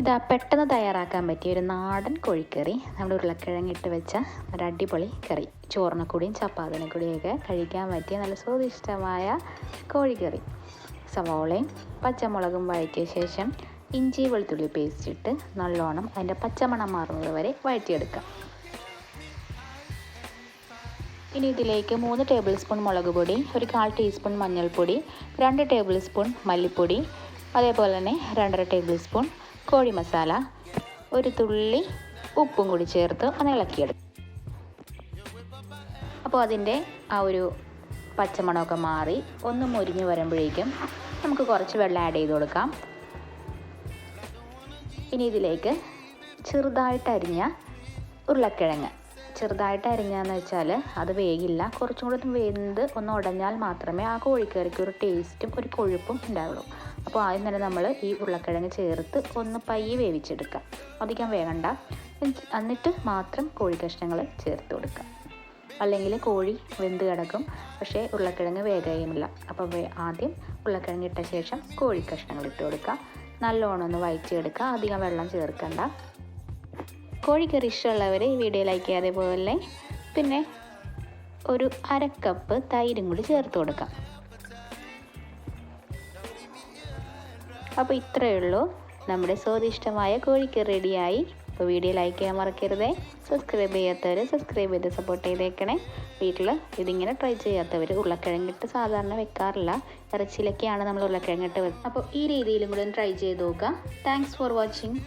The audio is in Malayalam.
ഇതാ പെട്ടെന്ന് തയ്യാറാക്കാൻ പറ്റിയ ഒരു നാടൻ കോഴിക്കറി. നമ്മുടെ ഉരുളക്കിഴങ്ങിട്ട് വെച്ച ഒരു അടിപൊളി കറി. ചോറിനെ കൂടിയും കൂടിയൊക്കെ കഴിക്കാൻ പറ്റിയ നല്ല സ്വാദിഷ്ടമായ കോഴിക്കറി. സവാളയും പച്ചമുളകും വഴറ്റിയ ശേഷം ഇഞ്ചി വെളുത്തുള്ളി പേസ്റ്റ് ഇട്ട് നല്ലോണം അതിന്റെ പച്ചമണം മാറുന്നത് വരെ വഴറ്റിയെടുക്കാം. ഇനി ഇതിലേക്ക് മൂന്ന് ടേബിൾ സ്പൂൺ മുളക് പൊടി ഒരു കാൽ ടീസ്പൂൺ മഞ്ഞൾപ്പൊടി രണ്ട് ടേബിൾ സ്പൂൺ മല്ലിപ്പൊടി അതേപോലെ തന്നെ രണ്ടര ടേബിൾ സ്പൂൺ കോഴി മസാല ഒരു തുള്ളി ഉപ്പും കൂടി ചേർത്ത് ഒന്ന് ഇളക്കിയെടുക്കും. അപ്പോൾ അതിന്റെ ആ ഒരു പച്ചമണമൊക്കെ മാറി ഒന്ന് മുരിഞ്ഞ് വരുമ്പോഴേക്കും നമുക്ക് കുറച്ച് വെള്ളം ആഡ് ചെയ്ത് കൊടുക്കാം. ഇനി ഇതിലേക്ക് ചെറുതായിട്ട് അരിഞ്ഞ ഉരുളക്കിഴങ്ങ്. ചെറുതായിട്ട് അരിഞ്ഞാന്ന് വെച്ചാൽ അത് വേഗില്ല കുറച്ചും കൂടി വെന്ത് ഒന്ന് ഉടഞ്ഞാൽ മാത്രമേ ആ കോഴിക്കറിക്ക് ഒരു ടേസ്റ്റും ഒരു കൊഴുപ്പും ഉണ്ടാവുള്ളൂ. അപ്പോൾ ആദ്യം തന്നെ നമ്മൾ ഈ ഉരുളക്കിഴങ്ങ് ചേർത്ത് ഒന്ന് പയ്യെ വേവിച്ചെടുക്കാം. അധികം വേകണ്ട എന്നിട്ട് മാത്രം കോഴി കഷ്ണങ്ങൾ ചേർത്ത് കൊടുക്കുക അല്ലെങ്കിൽ കോഴി വെന്ത് കിടക്കും. പക്ഷേ ഉരുളക്കിഴങ്ങ് വേഗയുമില്ല അപ്പോൾ ആദ്യം ഉരുളക്കിഴങ്ങ് ഇട്ട ശേഷം കോഴി കഷ്ണങ്ങൾ ഇട്ട് കൊടുക്കുക നല്ലോണം ഒന്ന് വയറ്റിയെടുക്കുക. അധികം വെള്ളം ചേർക്കണ്ട. കോഴിക്കറി ഇഷ്ടമുള്ളവർ ഈ വീഡിയോ ലൈക്ക് ചെയ്യാതെ പോലെ പിന്നെ ഒരു അര കപ്പ് തൈരും കൂടി ചേർത്ത് കൊടുക്കാം. അപ്പോൾ ഇത്രയേ ഉള്ളൂ. നമ്മുടെ സ്വാദിഷ്ടമായ കോഴിക്കറി റെഡിയായി അപ്പോൾ വീഡിയോ ലൈക്ക് ചെയ്യാൻ മറക്കരുതേ. സബ്സ്ക്രൈബ് ചെയ്യാത്തവർ സബ്സ്ക്രൈബ് ചെയ്ത് സപ്പോർട്ട് ചെയ്തേക്കണേ. വീട്ടിൽ ഇതിങ്ങനെ ട്രൈ ചെയ്യാത്തവർ ഉരുളക്കിഴങ്ങിട്ട് സാധാരണ വെക്കാറില്ല. ഇറച്ചിയിലൊക്കെയാണ് നമ്മൾ ഉരുളക്കിഴങ്ങിട്ട് വെക്കുന്നത് അപ്പോൾ ഈ രീതിയിലും കൂടെ ഒന്ന് ട്രൈ ചെയ്ത് നോക്കുക താങ്ക്സ് ഫോർ വാച്ചിങ്